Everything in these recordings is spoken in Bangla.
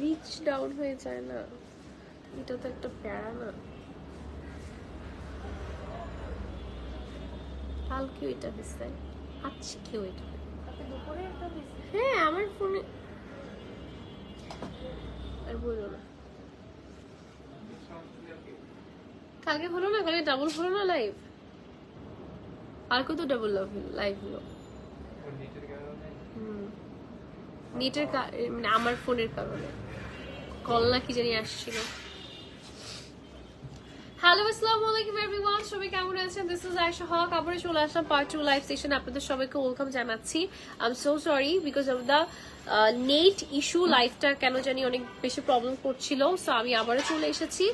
রিচ ডাউন হয়ে যায় না। এটা তো একটা প্যারা না। কালকেও এটা হয়েছে একটা হয়েছে হ্যাঁ আমার ফোনে আর বলল না। কালকে হলো না? কালকে ডাবল হলো না লাইভ কালকে তো ডাবল লাইভ হলো। নেটের মানে আমার ফোনের কারণে। কল না কি জানি আসছিল। হ্যালো আসসালামু আলাইকুম এভরিওয়ান সবাই কেমন আছেন? দিস ইজ আয়েশা হক আবারও চলে আসলাম পার্ট টু লাইভ সেশন আপনাদের সবাইকে ওয়েলকাম জানাচ্ছি। I am so sorry because of the net issue লাইফটা কেন জানি অনেক বেশি প্রবলেম করছিল। সো আমি আবারও চলে এসেছি।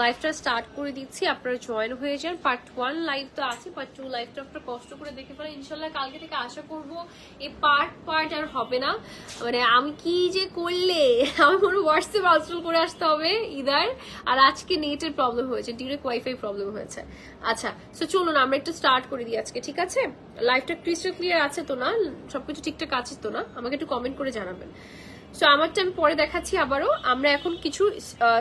লাইফটা স্টার্ট করে দিচ্ছি। আপনারা জয়েন হয়ে যান। পার্ট ওয়ান লাইভ তো আছে পার্ট টু লাইভটা আপনারা কষ্ট করে দেখে ফেলেন। ইনশাল্লাহ কালকে থেকে আশা করব এই পার্ট পার্ট আর হবে না। মানে আমি কি যে করলে? আমার মনে হোয়াটসঅ্যাপ আনস্টল করে আসতে হবে, ইদার। আর আজকে নেটের প্রবলেম হয়েছে ডিরেক্ট ওয়াইফাই প্রবলেম হয়েছে। আচ্ছা সো চলুন, আমরা একটু স্টার্ট করে দিই আজকে, ঠিক আছে? লাইফটা ক্রিস্টাল ক্লিয়ার আছে তো না? সবকিছু ঠিকঠাক আছে তো না? আমাকে একটু কমেন্ট করে জানাবেন। সো আমারটা আমি পরে দেখাচ্ছি আবারও। আমরা এখন কিছু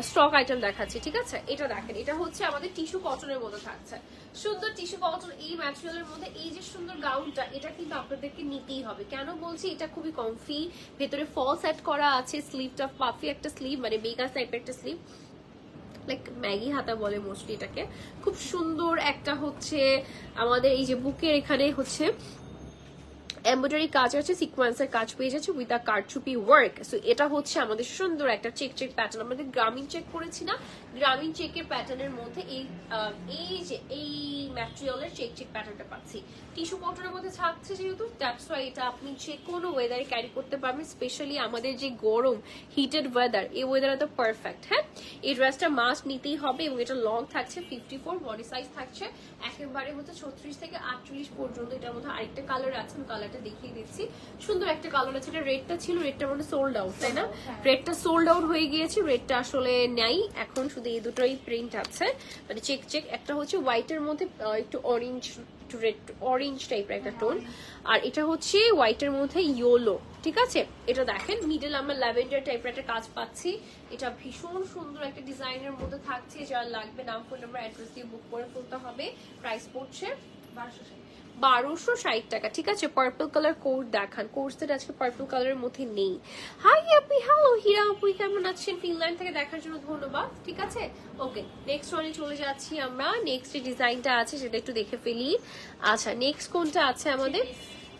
স্টক আইটেম দেখাচ্ছি, ঠিক আছে? এটা দেখেন, এটা হচ্ছে আমাদের টিস্যু কটনের মধ্যে থাকছে। সুন্দর টিস্যু কটন এই ম্যাটেরিয়ালের মধ্যে, এই যে সুন্দর গাউনটা এটা কিন্তু আপনাদেরকে নিতেই হবে। কেন বলছি? এটা খুবই কমফি ভেতরে ফল সেট করা আছে স্লিভটা পাফি একটা স্লিভ মানে মেগা টাইপের একটা স্লিভ লাইক ম্যাগি হাতা বলে মোস্টলি এটাকে। খুব সুন্দর একটা হচ্ছে, আমাদের এই যে বুকের এখানে হচ্ছে এমব্রয়ডারি কাজ আছে সিকোয়েন্সের কাজ পেয়ে যাচ্ছে উইথ আ কারচুপি ওয়ার্ক সো এটা হচ্ছে আমাদের সুন্দর একটা চেক চেক প্যাটার্ন আমাদের গ্রামীণ চেক করেছি না, গ্রামীণ চেকের প্যাটার্নের মধ্যে এই এই যে, এই ম্যাটেরিয়ালের চেক চেক প্যাটার্নটা পাচ্ছি। টিস্যু কটনের মধ্যে থাকছে যেহেতু দ্যাটস ওয়াই এটা আপনি যে কোনো ওয়েদারে ক্যারি করতে পারবেন স্পেশালি আমাদের যে গরম হিটেড ওয়েদার এই ওয়েদারে তো পারফেক্ট হ্যাঁ? এই ড্রেসটা মাস্ট নিতেই হবে এবং এটা লং থাকছে ফিফটি ফোর বডি সাইজ থাকছে। একেবারে হচ্ছে ছত্রিশ থেকে আটচল্লিশ পর্যন্ত এটার মধ্যে আরেকটা কালার আছে আমি কালারটা দেখিয়ে দিচ্ছি। সুন্দর একটা কালার আছে। এটা রেডটা ছিল রেডটার মধ্যে সোল্ড আউট তাই না? রেডটা সোল্ড আউট হয়ে গিয়েছে রেডটা আসলে নাই। এখন শুধু এই দুটোই প্রিন্ট আছে। মানে চেক চেক একটা হচ্ছে হোয়াইটের মধ্যে একটু অরেঞ্জ রেড অরেঞ্জ টাইপের একটা টোন আর এটা হচ্ছে হোয়াইটের মধ্যে ইয়োলো ঠিক আছে? এটা দেখেন মিডল আমরা ল্যাভেন্ডার টাইপের একটা কাজ পাচ্ছি। এটা ভীষণ সুন্দর একটা ডিজাইনের মধ্যে থাকছে। যার লাগবে নাম ফোন নাম্বার অ্যাড্রেস দিয়ে বুক করে ফেলতে হবে। প্রাইস পড়ছে বারোশো বারোশো ষাট টাকা, ঠিক আছে? পার্পল কালার কোর্ট দেখান। কোর্সের আজকে পার্পল কালারের মধ্যে নেই। হাই আপনি হ্যালো হীরা আপু, কেমন আছেন? ফিনল্যান্ড থেকে দেখার জন্য ধন্যবাদ, ঠিক আছে? ওকে নেক্সট ওয়ানে চলে যাচ্ছি আমরা। নেক্সট যে ডিজাইনটা আছে, সেটা একটু দেখে ফেলি। আচ্ছা নেক্সট কোনটা আছে আমাদের?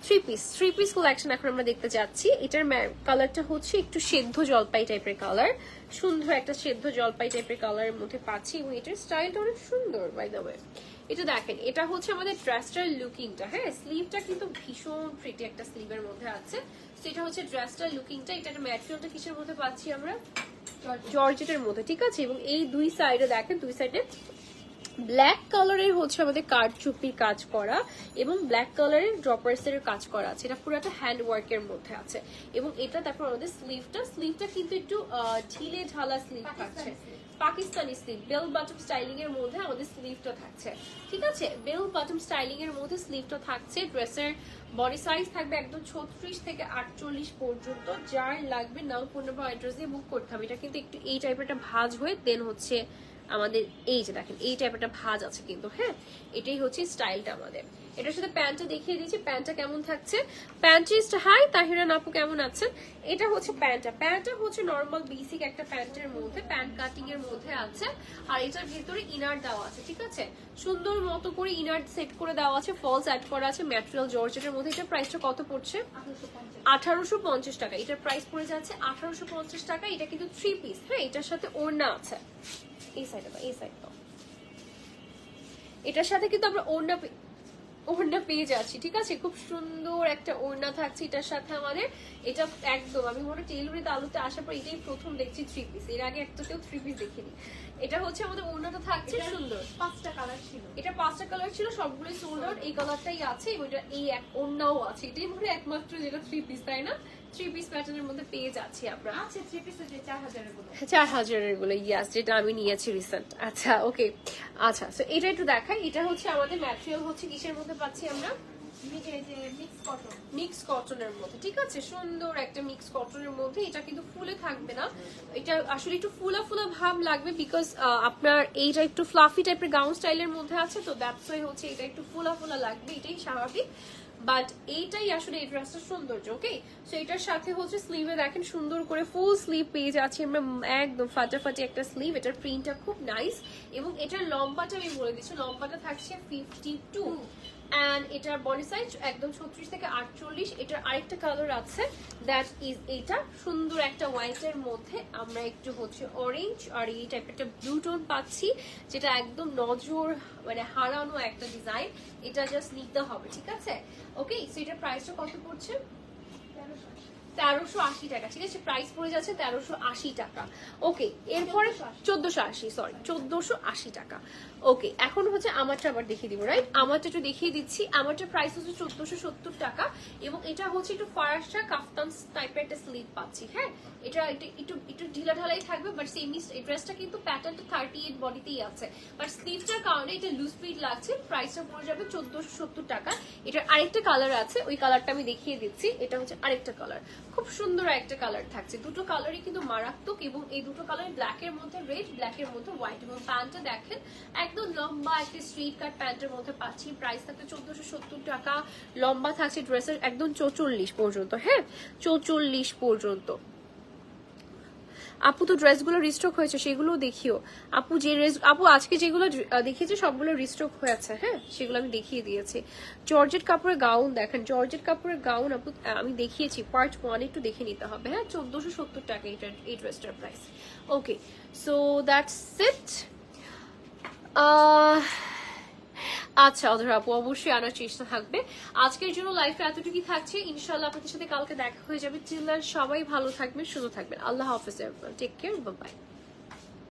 Three piece three piece collection এখন আমরা দেখতে যাচ্ছি। এটার কালারটা হচ্ছে একটু সেদ্ধ জলপাই টাইপের কালার সুন্দর একটা সেদ্ধ জলপাই টাইপের কালারের মধ্যে পাচ্ছি এবং এটার স্টাইলটা অনেক সুন্দর বাই দ্য ওয়ে এটা দেখেন এটা হচ্ছে আমাদের ড্রেসটার লুকিংটা হ্যাঁ? স্লিভটা কিন্তু ভীষণ প্রিটি একটা স্লিভের মধ্যে আছে। তো এটা হচ্ছে ড্রেসটার লুকিংটা এটা একটা ম্যাটেরিয়ালটা কিসের মধ্যে পাচ্ছি আমরা? জর্জেটের মধ্যে ঠিক আছে? এবং এই দুই সাইডে দেখেন দুই সাইডে ব্ল্যাক কালারের হচ্ছে আমাদের কারচুপির কাজ করা এবং ব্ল্যাক কালারের ড্রপার্স এর কাজ করা আছে। এটা পুরো একটা হ্যান্ড ওয়ার্কের মধ্যে আছে। এবং এটা তারপর আমাদের স্লিভটা স্লিভটা কিন্তু একটু ঢিলে ঢালা স্লিভ থাকছে। Pakistani sleeve bell bottom styling এর মধ্যে আমাদের স্লিভটা থাকছে। ঠিক আছে? বেল বাটম স্টাইলিং এর মধ্যে স্লিভটা থাকছে। ড্রেসের বডি সাইজ থাকবে একদম ছত্রিশ থেকে আটচল্লিশ পর্যন্ত। যার লাগবে নাও পনেরো অ্যাড্রেস দিয়ে বুক করতে হবে। এটা কিন্তু একটু এই টাইপের একটা ভাঁজ হয়ে দেন হচ্ছে আমাদের, এই যে দেখেন, এই টাইপের একটা ভাঁজ আছে কিন্তু হ্যাঁ? এটাই হচ্ছে স্টাইলটা আমাদের। এটার সাথে প্যান্টটা দেখিয়ে দিয়েছি প্যান্টটা কেমন থাকছে? প্যান্টিস্ট হাই তাহিরা নাপু কেমন আছেন? এটা হচ্ছে প্যান্টটা প্যান্টটা হচ্ছে নর্মাল বেসিক একটা প্যান্টের মধ্যে প্যান্ট কাটিং এর মধ্যে আছে। আর এটার ভেতরে ইনার দেওয়া আছে, ঠিক আছে? সুন্দর মতো করে ইনার সেট করে দেওয়া আছে ফলস অ্যাড করা আছে ম্যাটেরিয়াল জর্জেটের মধ্যে। এটা প্রাইসটা কত পড়ছে? আঠারোশো পঞ্চাশ টাকা। এটার প্রাইস পড়ে যাচ্ছে আঠারোশো পঞ্চাশ টাকা। এটা কিন্তু থ্রি পিস হ্যাঁ? এটার সাথে ওড়না আছে। এই সাইডে দাও এই সাইড দাও। এটার সাথে কিন্তু আমরা ওড়না ওড়না পেয়ে যাচ্ছি ঠিক আছে? খুব সুন্দর একটা ওড়না থাকছে এটার সাথে আমাদের। এটা একদম আমি মনে আলুতে আসার পর এটাই প্রথম দেখছি থ্রি পিস এর আগে একটাতেও থ্রি পিস দেখিনি। এটা হচ্ছে আমাদের ওড়নাটা থাকছে সুন্দর। পাঁচটা কালার ছিল। এটা পাঁচটা কালার ছিল সবগুলোই সোল্ড আউট এই কালারটাই আছে এবং এটা এই এক অন্যও আছে। এটাই মনে হয় একমাত্র যেটা থ্রি পিস তাই না? থ্রি পিস প্যাটার্নের মধ্যে পেয়ে যাচ্ছি আমরা। থ্রি যে গুলো। গুলো ইয়াস যেটা আমি নিয়েছি রিসেন্ট আচ্ছা ওকে আচ্ছা এটা একটু দেখাই। এটা হচ্ছে আমাদের ম্যাটেরিয়াল হচ্ছে কিসের মধ্যে পাচ্ছি আমরা? মিক্স কটনের মধ্যে ঠিক আছে? সুন্দর একটা মিক্স কটনের মধ্যে। এটা কিন্তু ফুলে থাকবে না। এটা আসলে একটু ফুলা ফুলা ভাব লাগবে বিকজ আপনার এইটা একটু ফ্লাফি টাইপের গাউন স্টাইলের মধ্যে আছে তো দ্যাটস ওয়াই হচ্ছে এটা একটু ফুলা ফুলা লাগবে। এটাই স্বাভাবিক। বাট এইটাই আসলে এই ড্রেসটা সৌন্দর্য ওকে সো এটার সাথে হচ্ছে স্লিভে দেখেন সুন্দর করে ফুল স্লিভ পেয়ে যাচ্ছি। আমরা একদম ফাটাফাটি একটা স্লিভ এটার প্রিন্টটা খুব নাইস এবং এটার লম্বাটা আমি বলে দিচ্ছি, লম্বাটা থাকছে ফিফটি টু অ্যান্ড এটার বডি সাইজ একদম ছত্রিশ থেকে আটচল্লিশ। এটার আরেকটা কালার আছে দ্যাট ইজ এটা। সুন্দর একটা হোয়াইটের মধ্যে আমরা একটু হচ্ছে অরেঞ্জ আর এই টাইপের একটা ব্লু টোন পাচ্ছি, যেটা একদম নজর মানে হারানো একটা ডিজাইন এটা জাস্ট নিতে হবে, ঠিক আছে? ওকে সো এটার প্রাইসটা কত পড়ছে? তেরোশো আশি। টাকা, ঠিক আছে? প্রাইস পড়ে যাচ্ছে তেরোশো আশি টাকা। ওকে এরপরে 1480 চোদ্দশো আশি সরি চোদ্দশো আশি টাকা। ওকে এখন হচ্ছে আমারটা আবার দেখিয়ে দিব রাইট আমারটা একটু দেখিয়ে দিচ্ছি। আমারটা প্রাইস হচ্ছে চোদ্দশো সত্তর টাকা এবং এটা হচ্ছে একটু ফারাসা কাফতান টাইপের একটা স্লিপ পাচ্ছি হ্যাঁ? এটা একটু একটু ঢিলা ঢালাই থাকবে বাট সেমি ড্রেসটা কিন্তু প্যাটার্নটা থার্টি এইট বডিতেই আছে। বাট স্লিভটার কারণে এটা লুজ ফিট লাগছে প্রাইসটা পড়ে যাবে চোদ্দশো সত্তর টাকা। এটার আরেকটা কালার আছে, ওই কালারটা আমি দেখিয়ে দিচ্ছি। এটা হচ্ছে আরেকটা কালার খুব সুন্দর একটা কালার থাকছে। দুটো কালারই কিন্তু মারাত্মক এবং এই দুটো কালার ব্ল্যাক এর মধ্যে রেড ব্ল্যাক এর মধ্যে হোয়াইট এবং প্যান্টটা দেখেন, একদম লম্বা একটা স্ট্রিট কাট প্যান্টের মধ্যে পাচ্ছি। প্রাইস থাকছে চোদ্দশো সত্তর টাকা, লম্বা থাকছে ড্রেসের একদম চৌচল্লিশ পর্যন্ত হ্যাঁ? চৌচল্লিশ পর্যন্ত। আপু তো ড্রেসগুলো রিস্টক হয়েছে, সেগুলোও দেখিও। আপু যে ড্রেস আপু আজকে যেগুলো দেখিয়েছে, সবগুলো রিস্টক হয়েছে হ্যাঁ? সেগুলো আমি দেখিয়ে দিয়েছি। জর্জেট কাপড়ের গাউন দেখেন জর্জেট কাপড়ের গাউন আপু আমি দেখিয়েছি পার্ট ওয়ান একটু দেখে নিতে হবে হ্যাঁ? চোদ্দশো সত্তর টাকা এই ড্রেসটার price okay so that's it আচ্ছা অধরা আপু, অবশ্যই আনার চেষ্টা থাকবে। আজকের জন্য লাইফে এতটুকুই থাকছে। ইনশাল্লাহ আপনাদের সাথে কালকে দেখা হয়ে যাবে। চিল্লার সবাই ভালো থাকবেন, সুস্থ থাকবেন। আল্লাহ হাফিজ টেক কেয়ার বাই